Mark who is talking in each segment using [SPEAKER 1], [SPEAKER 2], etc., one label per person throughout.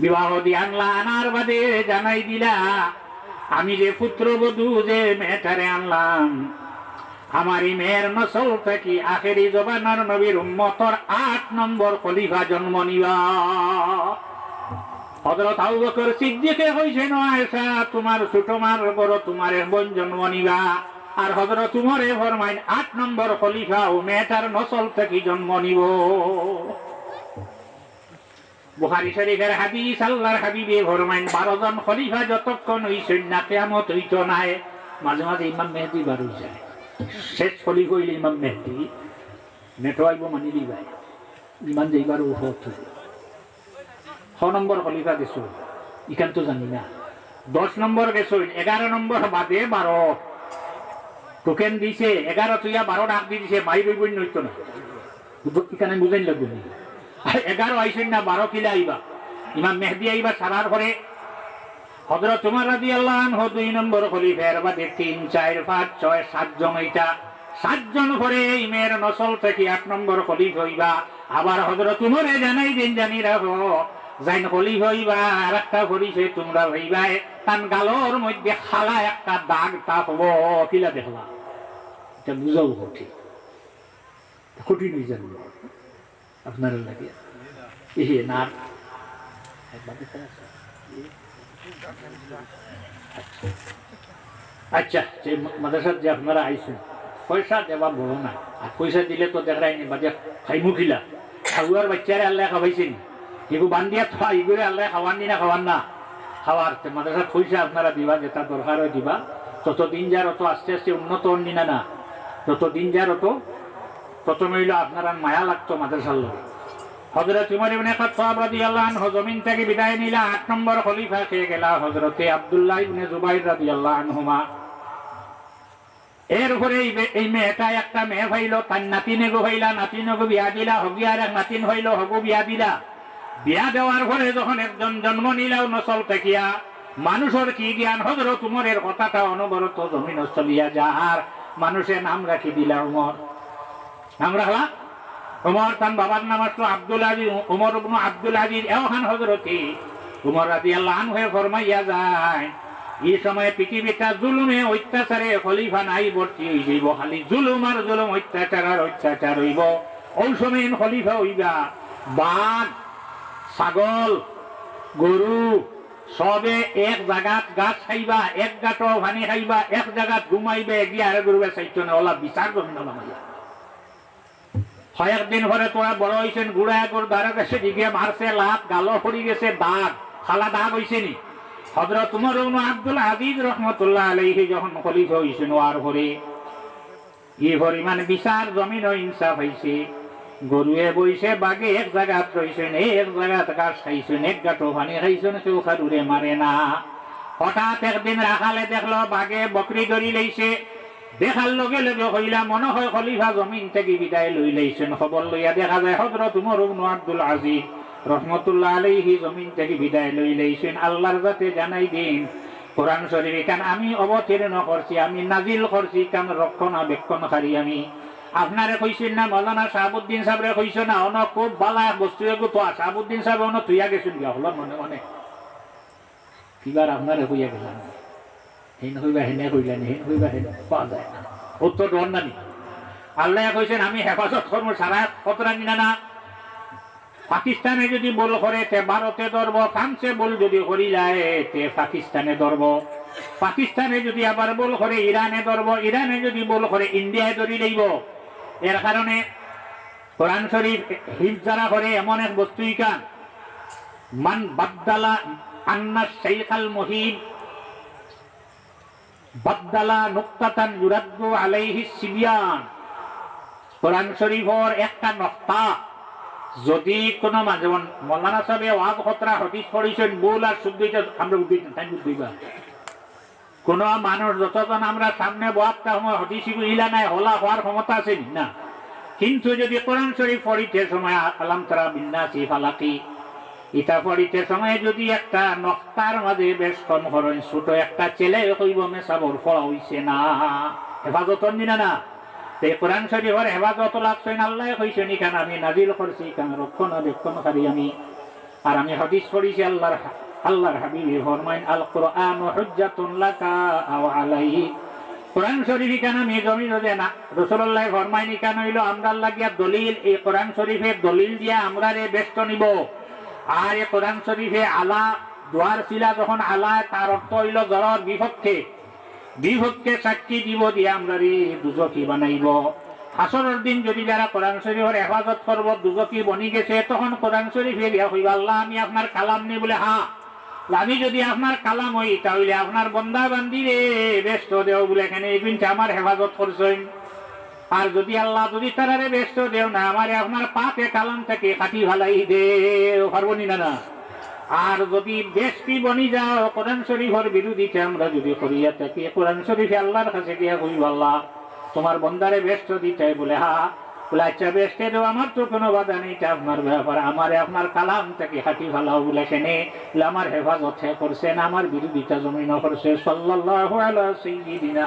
[SPEAKER 1] বিবাহ দিয়ে আনলা আনার বাদে জানাই দিলা, আমি যে পুত্রবধূ যে মেয়েটারে আনলাম আমার এই মেয়ের নসল থাকি আখেরি জবানার নবীর উম্মতর আট নম্বর খলিফা জন্ম নিবা। হজরত আবু বকর সিদ্দিকে হইছে নয়সা তোমার ছোট বড় তোমার বোন জন্ম নিবা। আর হজরত উমরে ফরমাইন, আট নম্বর খলিফা ও মেয়েটার নসল থেকে জন্ম নিব। বুখারি শরীফের হাদিস, আল্লাহর হাবিবে ফরমাইন, বারো জন খলিফা যতক্ষণ হইছেন না কেমত হইত নাই মাঝে মাঝে ইমাম মেহেদি বার হয়ে যায়। শেষ খলিফ হইল ইমাম মেহেদি। নেটো আইব মানি দিবাই ইমান যাইবার উঠত ছ নম্বর খলিফা গেছো? ইখান তো জানি না। দশ নম্বর গেছো? এগারো নম্বর বাদে বারো। টোকেন দিছে, এগারো তুইয়া বারো ডাক দি দিছে মাই বই নইতো না। এখানে বুঝাই লাগবে না? এগারো আইসেন না, বারো কিলা আইবা। ইমাম মেহদি আইবা, সারার পরে হজরত তোমার রাজি আল্লাহ দুই নম্বর খলিফের বাদে তিন, চার, পাঁচ, ছয় সাতজন এইটা সাতজন করে এই মেয়ের নসল থেকে আট নম্বর খলিফ হইবা। আবার হজরত উমরে জানাই দিন, জানি রাখো, যাইন খলিফ হইবা, আর একটা হরিছে তোমরা হইবা তান গালোর মধ্যে খালা একটা দাগ তাপ হব, কিলা দেখলা। এটা বুঝাও কঠিন কঠিন হয়ে যাবে। আচ্ছা যে মাদ্রাসার যে আপনারা আইসেন পয়সা দেওয়া না আর পয়সা দিলে তো দেখাই নি বাজে খাইমু খাওয়ার বাচ্চারে আল্লাহ খাওয়াইছেন এগু বান্দিয়া থা এগুলো আল্লাহ খাওয়ান নি না খাওয়ান না খাওয়ার তে মাদ্রাসার পয়সা আপনারা দিবা যেটা দরকার হয় দিবা ততদিন যার অত আস্তে আস্তে উন্নত হন না না ততদিন যার অত তত হইল আপনারা মায়া লাগতো মাদ্রাসার লোক। হজরত উমর ইবনে খাত্তাব রাদিয়াল্লাহু জমিন থেকে বিদায় নিলা আট নম্বর খলিফা খেয়ে গেলা হজরতে আব্দুল্লাহ ইবনে জুবাইর রাদিয়াল্লাহু আনহুমা। এর উপরে এই মেয়েটা একটা মেয়ে হইল, তার নাতিনে গো হইলা বিয়া দিলা, হগি আর এক নাতিন হইল, হগু বিয়া দিলা। বিয়া দেওয়ার পরে যখন একজন জন্ম নিলাও নসল থাকিয়া, মানুষের কি জ্ঞান? হজরত উমরের কথাটা অনবরত জমিন চলিয়া যাহার, মানুষের নাম রাখি দিলা উমর। নাম রাখলা উমর তার বাবার নাম আসলো আব্দুল আজিজ, উমর ইবনু আব্দুল আজিজ এওখান হজরতি উমর রাজি আল্লাহ হয়ে ফরমাইয়া যায় এই সময় পৃথিবীটা জুলুমে অত্যাচারে খলিফা নাই ভর্তি হয়ে যাইব খালি জুলুম আর জুলুম, অত্যাচার আর অত্যাচার হইব। ওই সময় খলিফা হইবা। বাঘ, ছাগল, গরু, সবে এক জাগাত গাছ খাইবা, এক গাঁটো ভানি খাইবা, এক জাগাত ঘুমাইবে, গিয়া আর গরুবে চাইতো না ওলা বিচার করুন না কয়েকদিন পরে তোরা বড় হয়েছেন গুড়া একর দ্বারা গেছে দিকে মারছে লাভ গালো পড়ি গেছে দাগ খালা দাগ হয়েছে নি? হজরত তোমার আব্দুল আজিজ রহমতুল্লাহ আলাইহি যখন খলিফা হয়েছেন আর ভরে ই পরিমাণ বিচার জমিন ইনসাফ হয়েছে গরুয়ে বইছে বাগে এক জায়গাত রইছেন এই এক জায়গাত গাছ খাইছেন, এক গাঁটো পানি খাইছেন কেউ খারুরে মারে না। হঠাৎ একদিন রাখালে দেখল বাগে বকরি ধরি লইছে দেখার লগে লগে হইলা মনে হয় খলিফা জমিন থেকে বিদায় লই লইছেন। খবর লইয়া দেখা যায় হজরত উমর ইবনু আব্দুল আজিজ রহমতুল্লাহ আলাইহি জমিন থেকে বিদায় লই লইছেন। আল্লাহর যাতে জানাই দিন, কোরআন শরীফ এখান আমি অবতীর্ণ করছি, আমি নাজিল করছি, কান রক্ষণাবেক্ষণকারী আমি। আপনারে কইছেন না, মৌলানা শাহাবুদ্দিন সাহেবরে কইছ না, অন খুব বালা বস্তু এগো তো শাহাবুদ্দিন সাহেব অন তুইয়া গেছেন গিয়া? হল মনে মনে। কিবার আপনারে কইয়া গেলাম। হেন হইবা হেনে কইলেন হেন হইবা হেন পাওয়া যায় না উত্তর ডর নানি আল্লাহ কইছেন আমি হেফাজত করব সারা কতরা নিনা না? পাকিস্তানে যদি বল করে, তে ভারতে ধরব, ফ্রান্সে বল যদি করি যায় তে পাকিস্তানে ধরব। পাকিস্তানে যদি আবার বল করে, ইরানে ধরব। ইরানে যদি বল করে, ইন্ডিয়ায় ধরি লইব। এর কারণে কোরআন শরীফ হিফ যারা করে, এমন এক বস্তু ইকান মান বাদ্দালা আন্না শাইখাল মহিব বাদ্দালা নুক্তাতান ইউরাদ্দু আলাইহি সিবিয়ান। কোরআন শরীফর একটা নক্তা, যদি কোনো যেমন মৌলানা সাহেব ওয়াজ খতরা, হদিস পড়িছেন বল আর শুদ্ধ আমরা কোন মানুষ যতজন আমরা সামনে বয়াতটা সময় হদিস ইলা নাই, হলা হওয়ার ক্ষমতা আছে? না? কিন্তু যদি কোরআন শরীফ পড়িতে সময় আলাম তারা বিন্যাসি ফালাকি ইটা পড়িতে সময় যদি একটা নক্তার মাঝে কম করেন ছোট, একটা ছেলে কইব মেসাবর ফলা হইছে না। হেফাজত দিনা না তে কোরআন শরীফের হেফাজত লাগছেন আল্লাহ কইছেন, ইখান আমি নাজিল করছি, ইখান রক্ষণাবেক্ষণকারী আমি। আর আমি হাদিস পড়িছি, আল্লাহর আল্লাহর হাবিবি ফরমাইন আল কোরআন হুজ্জাতুন লাকা আও আলাইহি। কোরআন শরীফ কেন আমি জমি যে না রসুল্লাহ ফরমাইনি কেন হইল, আমরা লাগিয়া দলিল, এই কোরআন শরীফের দলিল দিয়া আমরা রে ব্যস্ত নিব। আর এই কোরআন শরীফে আলা, দোয়ার শিলা যখন আলা তার অর্থ হইল জড়র বিপক্ষে বিপক্ষে সাক্ষী দিব দিয়ে আমরা দুজকি বানাইব। হাসরের দিন যদি যারা কোরআন শরীফের হেফাজত করব, দুজকি বনি গেছে, তখন কোরআন শরীফে দিয়া হইব, আল্লাহ, আমি আপনার কালাম নেই বলে হ্যাঁ আমি যদি আপনার কালাম হই, তাহলে আপনার বন্দা বান্দি রে, ব্যস্ত দেও বলে, এখানে এই দিনটা আমার হেফাজত করছেন। আর যদি আল্লাহ যদি তারারে ব্যস্ত দেও না, আমারে আপনার পাপে কালাম থেকে কাটি ভালাই দে পারবনি না না। আর যদি বেশি বনি যাও, কোরআন শরীফের বিরোধীতে আমরা যদি করিয়া থাকি, কোরআন শরীফে আল্লাহর কাছে গিয়া কইব, আল্লাহ, তোমার বন্দারে ব্যস্ত দিতে বলে, হা, বলে আচ্ছা ব্যস্তে দেও, আমার তো কোনো বাধা নেই, এটা আপনার ব্যাপার। আমারে আপনার কালাম থেকে হাঁটি ভালাও বলে সেনে আমার হেফাজত করছেন, আমার বিরোধিতা জমিন করছে, সাল্লাল্লাহু আলা সাইয়্যিদিনা।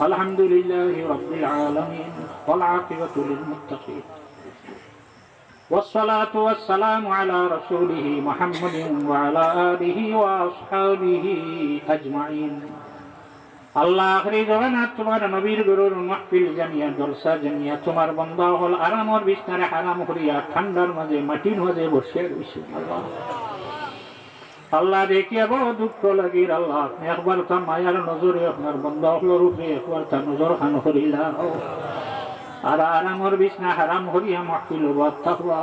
[SPEAKER 1] الحمد لله رب العالمين والعاقبة للمتقين والصلاة والسلام على رسوله محمد وعلى آله وأصحابه أجمعين আল্লাহ আখরি জগন্নাথ তোমার নবীর গুরুর মাহফিল জানিয়া জলসা জানিয়া তোমার বন্ধা হল আরামর বিছনারে হারাম করিয়া ঠান্ডার মাঝে মাটির মাঝে বসে রয়েছে আল্লাহ আল্লাহ দেখিয়া বড় দুঃখ লাগির আল্লাহ। একবার তা মায়ার নজরে আপনার বন্ধা হল রূপে, একবার তা নজর খান করিলা। আর আরামর বিছনা হারাম করিয়া মাহফিল থাকবা।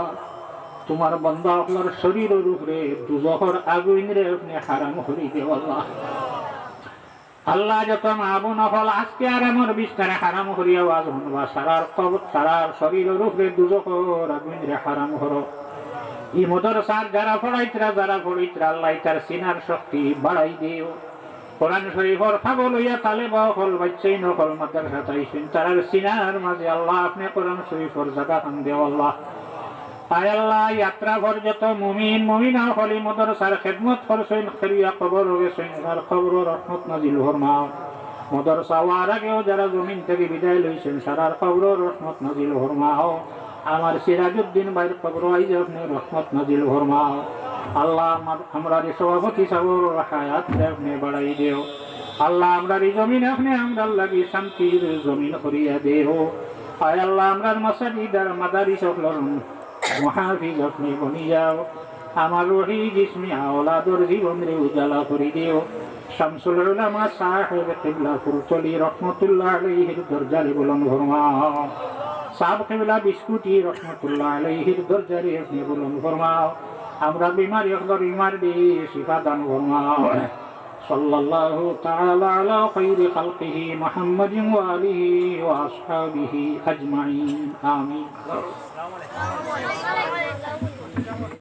[SPEAKER 1] তোমার বন্ধা আপনার শরীরের উপরে দুজহর আগুন রে আপনি হারাম করি দেও আল্লাহ। যত মাবু নফল আজকে আর আমার বিস্তারে হারাম করিয়া আজ হনবা সারার কবর সারার শরীরের উপরে দুজকর আগুন রে হারাম করো। ই মদর সার যারা ফড়াইতরা, যারা ফড়িতরা আল্লাহ তার সিনার শক্তি বাড়াই দিও। কোরআন শরীফর খাব লইয়া তালে বা হল বাচ্চাই নকল মাদ্রাসা তাইছেন তারার সিনার মাঝে আল্লাহ, আপনি কোরআন শরীফর জায়গা খান দেও আল্লাহ। আয় আল্লাহ যাত্রা ভর যত মুমিন, মুমিনা হলি মদরসার খেদমত করছেন খেলিয়া কবর গেছেন আর খবর রহমত নাজিল হরমাও মদরসা হওয়ার আগেও যারা জমিন থেকে বিদায় লইছেন, সারার খবর রহমত নাজিল হরমাও আমার সিরাজউদ্দিন বাইর খবর আইজ আপনি রহমত নাজিল হরমাও আল্লাহ আমার, আমরা রে সভাপতি সাগর হায়াত আপনি বাড়াই দেও। আল্লাহ আমরা এই জমিন আপনি আমরা লাগি শান্তির জমিন করিয়া দেও। আয় আল্লাহ আমরার মাসাজিদ আর মাদারি সকল মহাফিজ আপনি বনি যাও। আমার রহি জিসমি আওলাদর জীবন রে উজালা করে দিও। শামসুল উলামা সাহেব কিবলা ফুরতলি রহমতুল্লাহ আলাইহির দরজারে বুলন ফরমাও সাহেব কিবলা বিস্কুটি রহমতুল্লাহ আলাইহির দরজারে আপনি বুলন ফরমাও আমরা বিমারি অকদর বিমার দিয়ে শিফা দান ফরমাও صلى الله تعالى على خير خلقه محمد وآله وأصحابه أجمعين آمين